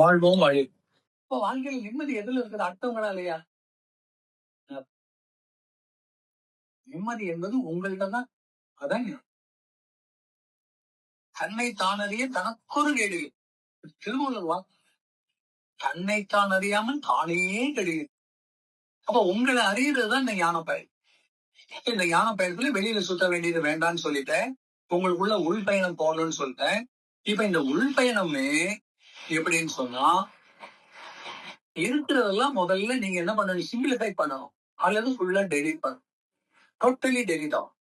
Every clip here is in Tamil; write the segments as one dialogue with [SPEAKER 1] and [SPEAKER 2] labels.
[SPEAKER 1] வாழ்வோம் வாழி. இப்போ வாழ்க்கையில் நிம்மதி எதுல இருக்குது? அடுத்தவங்களா இல்லையா? நிம்மதி என்பது உங்கள்கிட்ட தான். அதான் தன்னை தானறிய தனக்கொரு கேள்வி. திருமூலர் வா. தன்னை தான் அறியாமல் தானே கெடுகிறது அப்ப உங்களை அறியறதுதான் இந்த ஞான பயன். இந்த ஞான பயணத்துல வெளியில சுத்த வேண்டியது வேண்டாம்னு சொல்லிட்டேன். உங்களுக்குள்ள உள் பயணம் போகணும்னு சொல்லிட்டேன். இப்ப இந்த உள் பயணமே எப்படின்னு சொன்னா இருக்கிறதெல்லாம் முதல்ல நீங்க என்ன பண்ணணும்? சிம்பிளிஃபை பண்ணணும். அல்லது ஃபுல்லா டெலிட் பண்ணணும். டோட்டலி டெலிட் ஆகும்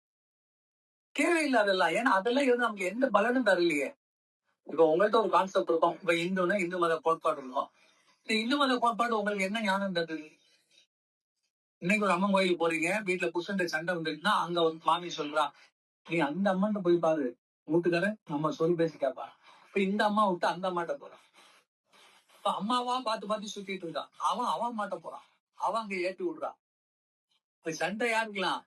[SPEAKER 1] தேவையில்லாதெல்லாம் ஏன்னா அதெல்லாம் இருந்து நமக்கு எந்த பலனும் தரலையே. இப்ப உங்கள்கிட்ட ஒரு கான்செப்ட் இருக்கும். இப்ப இந்துன்னா இந்து மத கோட்பாடு இருக்கும். இந்த இந்து மத கோட்பாடு உங்களுக்கு என்ன ஞானம் தருது? இன்னைக்கு ஒரு அம்மன் கோயிலுக்கு போறீங்க. வீட்டுல புருஷன்ட சண்டை வந்துருச்சுன்னா அங்க வந்து மாமி சொல்றா நீ அந்த அம்மன் போய் பாரு. வீட்டுக்காரன் நம்ம சொல்லி பேசி கேட்பான் இப்ப இந்த அம்மா விட்டு அந்த அம்மாட்ட போறான் இப்ப அம்மாவா பார்த்து பார்த்து சுத்திட்டு இருக்கான் அவன் அவன் மாட்ட போறான். அவன் அங்க ஏற்றி விடுறான் இப்ப சண்டை யாருக்கலாம்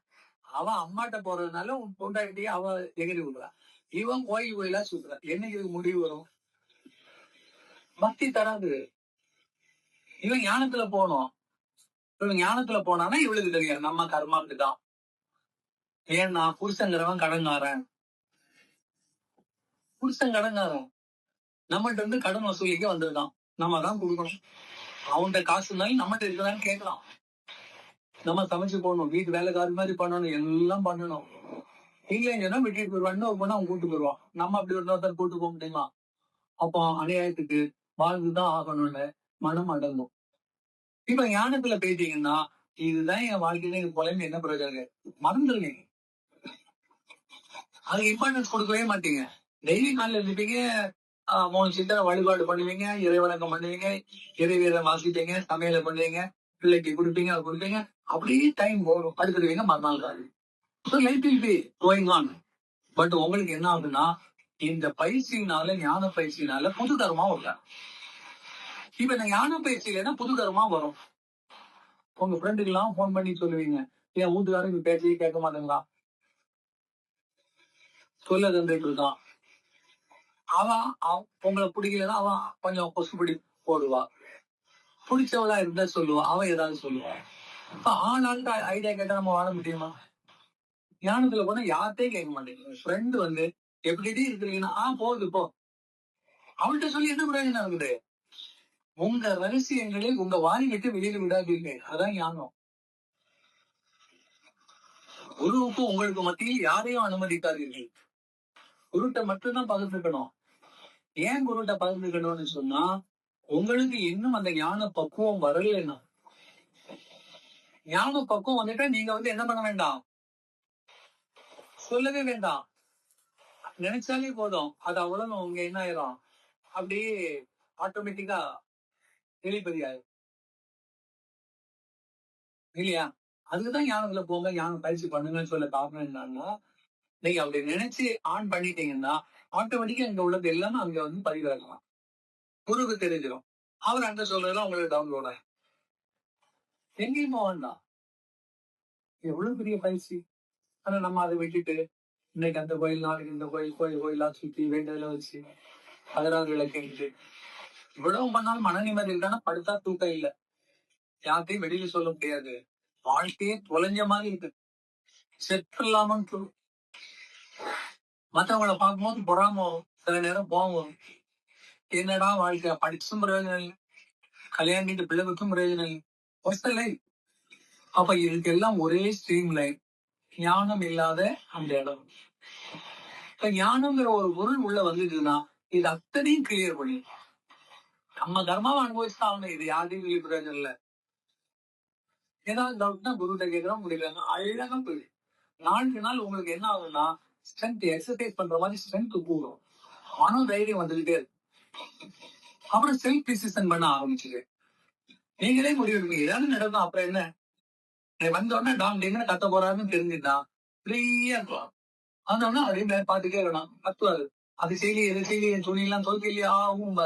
[SPEAKER 1] அவன் அம்மாட்ட போறதுனால உன் பொண்டாட்டியே அவ எகிரி விடுறான் இவன் கோயில் கோயிலா சுத்துறான் என்னைக்கு இதுக்கு முடிவு வரும்? பக்தி தராது. இவன் ஞானத்துல போனோம் இவன் ஞானத்துல போனானா இவளுக்கு தெரியும் நம்ம கர்மாக்கு தான். ஏன்னா புருஷங்கிறவன் கடங்காரன். புருஷன் கடங்காரன். நம்மள்ட்ட இருந்து கடன் வசூலிக்க வந்திருக்கான் நம்ம தான் கொடுக்கணும். அவன்கிட்ட காசு இருந்தாலும் நம்மகிட்ட இருக்கதான்னு கேட்கலாம். நம்ம சமைச்சு போடணும் வீட்டு வேலைக்காரி மாதிரி பண்ணணும் எல்லாம் பண்ணணும். இல்லைன்னு சொன்னா விட்டுட்டு போயிடுவான். இன்னொரு பொண்ணு அவன் கூட்டு போயிடுவான். நம்ம அப்படி ஒரு ஒருத்தர் கூட்டு போக முடியுமா? அப்போ அநியாயத்துக்கு வாழ்ந்துதான் ஆகணும்னு மனம் அடங்கும். இப்ப ஞானத்துல போயிட்டீங்கன்னா இதுதான் என் வாழ்க்கையில எனக்கு போலன்னு என்ன பிரச்சனை மறந்துருங்க அதுக்கு இம்பார்ட்டன்ஸ் கொடுக்கவே மாட்டீங்க. டெய்லி காலையில் இருப்பீங்க ஆஹ் மூணு வழிபாடு பண்ணுவீங்க இறைவணக்கம் பண்ணுவீங்க இறைவீரம் வாசிப்பீங்க சமையலை பண்ணுவீங்க பிள்ளைக்கு கொடுப்பீங்க அதை கொடுப்பீங்க. அப்படியே டைம் போகும். படுத்துடுவீங்க மறுநாள் காலை light will be going on but உங்களுக்கு என்ன ஆகுதுன்னா இந்த பயிற்சியினால ஞான பயிற்சியினால புது கர்மா வரல இப்ப இந்த ஞான பயிற்சி இல்லைன்னா புது கர்மா வரும்? உங்க ஃப்ரெண்டுக்கு எல்லாம் போன் பண்ணி சொல்லுவீங்க. என் வீட்டுக்காரன் இப்ப பேச்சையே கேட்க மாட்டேங்களா சொல்ல தந்துட்டு இருக்கான் அவன் அவன் உங்களை பிடிக்கலன்னா அவன் கொஞ்சம் கொசுபடி போடுவா. பிடிச்சவளா இருந்தா சொல்லுவா. அவன் ஏதாவது சொல்லுவா. இப்ப ஆனாலும் ஐடியா கேட்டா நம்ம வாழ முடியுமா? ஞானத்துல போனா யார்கிட்டயும் கேட்க மாட்டேங்குது ஃப்ரெண்டு வந்து எப்படி இருக்கிறீங்கன்னா ஆ போகுது போ. அவன்கிட்ட சொல்லி என்ன பிரயோஜனம் இருக்குது? உங்க ரகசியங்களை உங்க வாய் விட்டு வெளியில விடாதீங்க அதான் ஞானம். குருவுக்கு உங்களுக்கு மத்தியில் யாரையும் அனுமதிக்காதீர்கள். குருட்ட மட்டும்தான் பகிர்ந்துக்கணும். ஏன் குருட்ட பகிர்ந்துக்கணும்னு சொன்னா உங்களுக்கு இன்னும் அந்த ஞான பக்குவம் வரலைன்னா. ஞான பக்குவம் வந்துட்டா நீங்க வந்து என்ன பண்ண வேண்டாம்? சொல்லவே வேண்டாம். நினைச்சாலே போதும். அது அவ்வளவு உங்க என்ன ஆயிரும்? அப்படியே ஆட்டோமேட்டிக்கா டெலிபதி ஆயிரும் இல்லையா? அதுக்குதான் ஞானத்துல போங்க ஞானம் பயிற்சி பண்ணுங்கன்னு சொல்ல காரணம் என்னன்னா நீங்க அப்படி நினைச்சு ஆன் பண்ணிட்டீங்கன்னா ஆட்டோமேட்டிக்கா இங்க உள்ளது எல்லாமே அங்க வந்து பதிவாகலாம் குருக்கு தெரிஞ்சிடும் அவர் அங்க சொல்றதுல உங்களுக்கு டவுன்லோட் ஆகும் எங்கேயும் போக வேண்டாம். எவ்வளவு பெரிய பயிற்சி? ஆனா நம்ம அதை விட்டுட்டு இன்னைக்கு அந்த கோயில் நாளைக்கு இந்த கோயில் கோயில் கோயிலா சுத்தி வேண்டதுல வச்சு அதனால விளக்கிட்டு இவ்வளவு பண்ணாலும் மன நிம்மதி இல்லைன்னா படுத்தா தூக்கம் இல்லை. யார்கிட்டையும் வெளியில சொல்ல முடியாது. வாழ்க்கையே தொலைஞ்ச மாதிரி இருக்கு. செத்து இல்லாமன்னு மற்றவங்களை பார்க்கும்போது பொறாம சில நேரம் போவோம் என்னடா வாழ்க்கை? படிச்சும் பிரயோஜனம் கல்யாணம் பண்ணிட்டு பிள்ளை பிரயோஜனம் இல்லை. அப்ப இதுக்கு எல்லாம் ஒரே ஸ்ட்ரீம் லைன் ஞானம் இல்லாத அந்த இடம். இப்ப ஞானம்ங்கிற ஒரு பொருள் உள்ள வந்ததுன்னா இது அத்தனையும் கிளியர் பண்ணி. நம்ம கர்மாவை அனுபவிச்சு ஆகணும். இது யாரையும் சொல்லி பிரயோஜனம் இல்ல. ஏதாவது டவுட்னா குருகிட்ட கேட்கிறோம் முடியலன்னா அழகா போயிடு நாளுக்கு நாள் உங்களுக்கு என்ன ஆகுதுன்னா ஸ்ட்ரென்த் எக்ஸசைஸ் பண்ற மாதிரி ஸ்ட்ரென்த் கூடும் மன தைரியம் வந்துகிட்டே இருக்கு அப்புறம் செல்ஃப் டிசிஷன் பண்ண ஆரம்பிச்சுது. நீங்களே முடிவு ஏதாவது நடக்கும் அப்புறம் என்ன? நீ வந்த உடனே டாம் டின்னு கத்த போறாருன்னு தெரிஞ்சுட்டா? ஃப்ரீயா இருக்கலாம் அந்த உடனே அதே மாதிரி பாத்துட்டே இருக்கணும். கத்துவாரு. அது செய்யலையே இது செய்யலையே துணியெல்லாம் தோல்வி இல்லையா? ஆகும்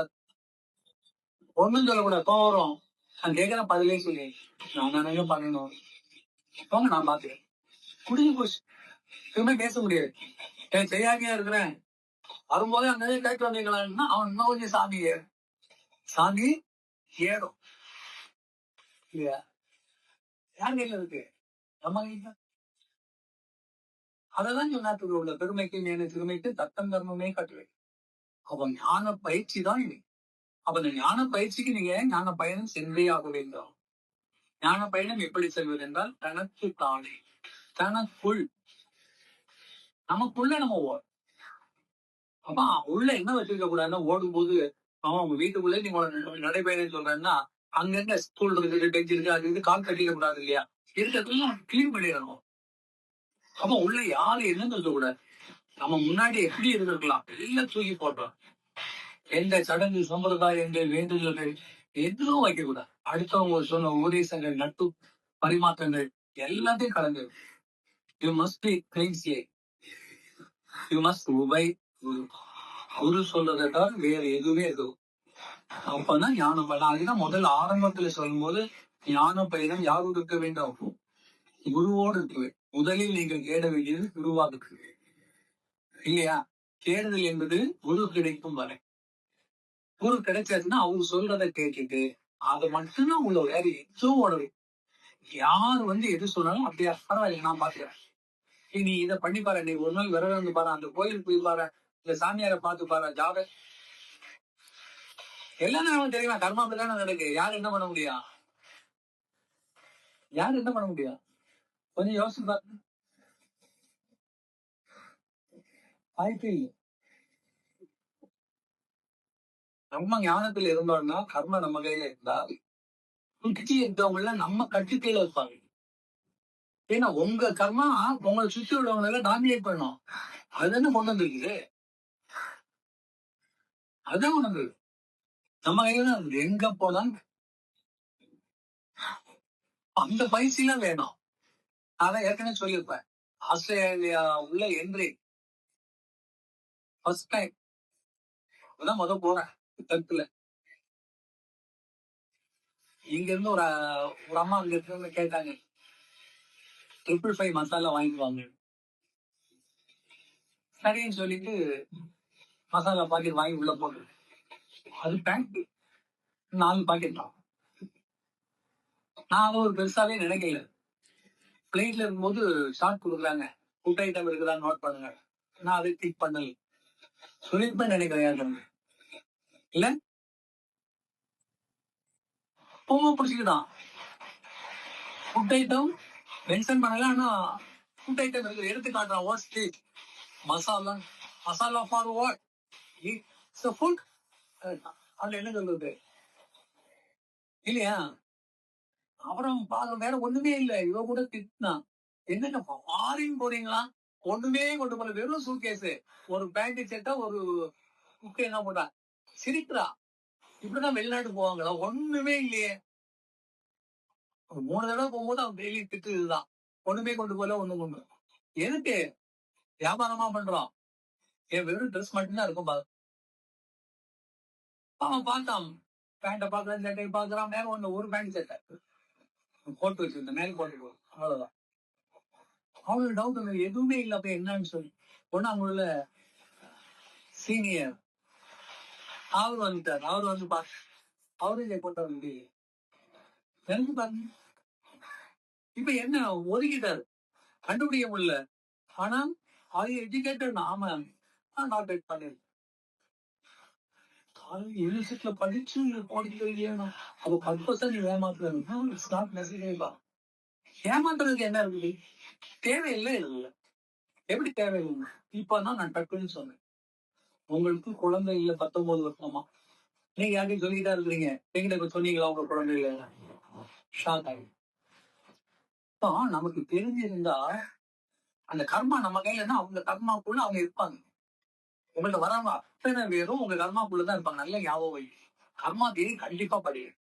[SPEAKER 1] ஒண்ணும் சொல்லக்கூடாது. போறோம் நான் கேட்கற பதிலே சொல்லி நான் நினைக்க பண்ணணும் போங்க நான் பாத்துக்கிறேன் குடிஞ்சு போச்சு. எதுவுமே பேச முடியாது. ஏன் செய்யாமையா இருக்கிறேன். வரும்போதே அந்த கேட்டு வந்தீங்களான்னா அவன் இன்னும் கொஞ்சம் சாமியே சாமி ஏறும். இல்லையா? யார் கையில இருக்கு? நம்ம கையில? அததான் சொன்னாத்துக்கு உள்ள. பெருமைக்கு மேல சிறுமைக்கு தத்தம் தர்மமே கட்டுவேன் அப்ப ஞான பயிற்சி தான் இது. அப்ப இந்த ஞான பயிற்சிக்கு நீங்க ஞான பயணம் சென்றே ஆக வேண்டும்? ஞான பயணம் எப்படி செல்வது என்றால் தனக்கு தானே தனக்குள் நமக்குள்ள நம்ம ஓடும் அப்ப உள்ள என்ன வச்சிருக்க கூடாதுன்னா ஓடும் போது அவன் உங்க வீட்டுக்குள்ளே நீங்க நடைபயணம் சொல்றேன்னா அங்கங்க ஸ்கூல் இருக்குது பெஞ்ச் இருக்கு அது இது கால் கட்டிக்க கூடாது இல்லையா இருக்கிறதுல கிளீன் பண்ணிடணும். அப்ப உள்ள யாரு என்ன சொல்லக்கூடாது. நம்ம முன்னாடி எப்படி இருந்திருக்கலாம்? எல்லாம் தூக்கி போட்டோம் எந்த சடங்கு சம்பிரதாயங்கள் வேண்டுதல்கள் எதுவும் வைக்க கூடாது அடுத்தவங்க சொன்ன உபதேசங்கள் நட்பு பரிமாற்றங்கள் எல்லாத்தையும் கலந்து. யூ மஸ்ட் பி கிரேசியே யூ மஸ்ட் உபை குரு சொல்றதை தவிர வேற எதுவுமே எதுவும் அப்பதான் ஞானம் பண்ணலாம் அதுதான் முதல் ஆரம்பத்துல சொல்லும் போது ஞான பயணம் யாரும் இருக்க வேண்டும்? குருவோடு இருக்க முதலில் நீங்கள் தேட வேண்டியது குருவாக இருக்கு இல்லையா? தேடுதல் என்பது குரு கிடைக்கும் வரை. குரு கிடைச்சதுன்னா அவங்க சொல்றதை கேட்டுட்டு அதை மட்டும்தான் உள்ள வேற எதுவும் உடவு யார் வந்து எது சொன்னாலும் அப்படியா? பரவாயில்ல நான் பாத்துக்கிறேன் நீ இதை பண்ணி பாரு நீ ஒரு நாள் விரதம் இருந்து பாரு அந்த கோயிலுக்கு போய் பாரு இந்த சாமியாரை பார்த்து பாரு ஜாப. எல்லாம் நமக்கு தெரியுமா? கர்மா அப்படிதானே நடக்கு. யார் என்ன பண்ண முடியும்? யார் என்ன பண்ண முடியும்? கொஞ்சம் யோசிச்சு பாருங்க வாய்ப்பே இல்லை. நம்ம ஞானத்துல இருந்தோம்னா கர்ம நம்ம கையில இருந்தா சுற்றி இருக்கவங்கள நம்ம கட்டுக்கையில வைப்பாங்க. ஏன்னா உங்க கர்மா உங்களை சுத்தி உள்ளவங்க டாமினேட் பண்ணும். அது என்ன கொண்டு வந்திருக்குது? அதான் கொண்டு வந்திருக்கு நம்ம கையில எங்க போலாம் அந்த பயிற்சிலாம் வேணும். அதான் ஏற்கனவே சொல்லியிருப்பேன். ஆஸ்திரேலியா உள்ள என்ட்ரி ஃபர்ஸ்ட் டைம் இப்பதான் முத போறேன். தெற்குல இங்க இருந்து ஒரு ஒரு அம்மா அங்க இருந்து கேட்டாங்க. ட்ரிபிள் ஃபைவ் மசாலா வாங்கிடுவாங்க சரின்னு சொல்லிட்டு மசாலா பாக்கெட் வாங்கி உள்ள போட்டு. அது பேங்க் நாலு பாக்கெட் தான். நான் ஒரு பெருசாவே நினைக்கல. பிளேட்ல இருக்கும்போது ஷார்ட் கொடுக்குறாங்க ஃபுட் ஐட்டம் இருக்குதா நோட் பண்ணுங்க. நான் அதை டிக் பண்ணல. சொல்லிருப்பேன் நினைக்கிறேன் இல்ல? போக பிடிச்சிக்கிட்டான். ஃபுட் ஐட்டம் மென்ஷன் பண்ணல ஆனா ஃபுட் ஐட்டம் இருக்கு. எடுத்து காட்டுறான். What's masala. Masala for what it's food அதுல என்ன சொல்றது? இல்லையா? அப்புறம் பாருங்க வேற ஒண்ணுமே இல்ல. இவ கூட திட்டினான் என்னங்க ஃபாரின் போறீங்களா? ஒண்ணுமே கொண்டு போல. வெறும் சூட்கேஸ் ஒரு பேண்ட் செட்டா ஒரு குக்கு என்ன போட்டா? சிரிக்கிறா. இப்படிதான் வெளிநாட்டு போவாங்களா? ஒண்ணுமே இல்லையே. மூணு தடவை போகும்போது அவன் டெய்லி திட்டு இதுதான். ஒண்ணுமே கொண்டு போல ஒண்ணு கொண்டு எதுக்கு? வியாபாரமா பண்றான். என் வெறும் ட்ரெஸ் மட்டும்தான் இருக்கும் பாரு. அவன் பார்த்தான். பேண்ட்டை பார்க்கறான் சட்டையை பார்க்கறான் மேல ஒண்ணு ஒரு பேண்ட் சட்டை போட்டு வச்சிருந்த மேல போட்டு போ அவ்வளவுதான். அவனுக்கு டவுட் எதுவுமே இல்ல. அப்ப என்னன்னு சொல்லி. ஒண்ணு அவங்கள சீனியர் அவர் வந்துட்டார். அவர் வந்து பா அவரும் இதை கொண்டு முடியல பாருங்க இப்ப என்ன ஒதுக்கிட்டாரு? கண்டுபிடிக்க முடியல ஆனா அது எஜுகேட்டட் ஆமா நாட் எட் பண்ணிருக்கேன் யூனிவர்சிட்டியில படிச்சு படிக்க இல்லையா அப்ப பத்து பர்சன்ட் ஏமாத்துறாங்க இட்ஸ் நாட் நெசசரிபா ஏமாத்துறதுக்கு என்ன இருக்குது? தேவையில்லை இல்லை. எப்படி தேவையில்லை? இப்பதான் நான் டக்குன்னு சொன்னேன். உங்களுக்கு குழந்தை இல்ல பத்தொன்பது வருஷமா? நீங்க யாரையும் சொல்லிட்டா இருக்கிறீங்க. எங்கிட்ட சொன்னீங்களா உங்க குழந்தை இல்ல ஷாக் ஆகி இப்போ நமக்கு தெரிஞ்சிருந்தா அந்த கர்மா நம்ம கையில தான் அவங்க கர்மாக்குள்ள அவங்க இருப்பாங்க. உங்கள்ட்ட வராம அத்தனை பேரும் உங்க கர்மாக்குள்ள தான் இருப்பாங்க. நல்ல ஞாபகம் கர்மா தேதி கண்டிப்பா படியும்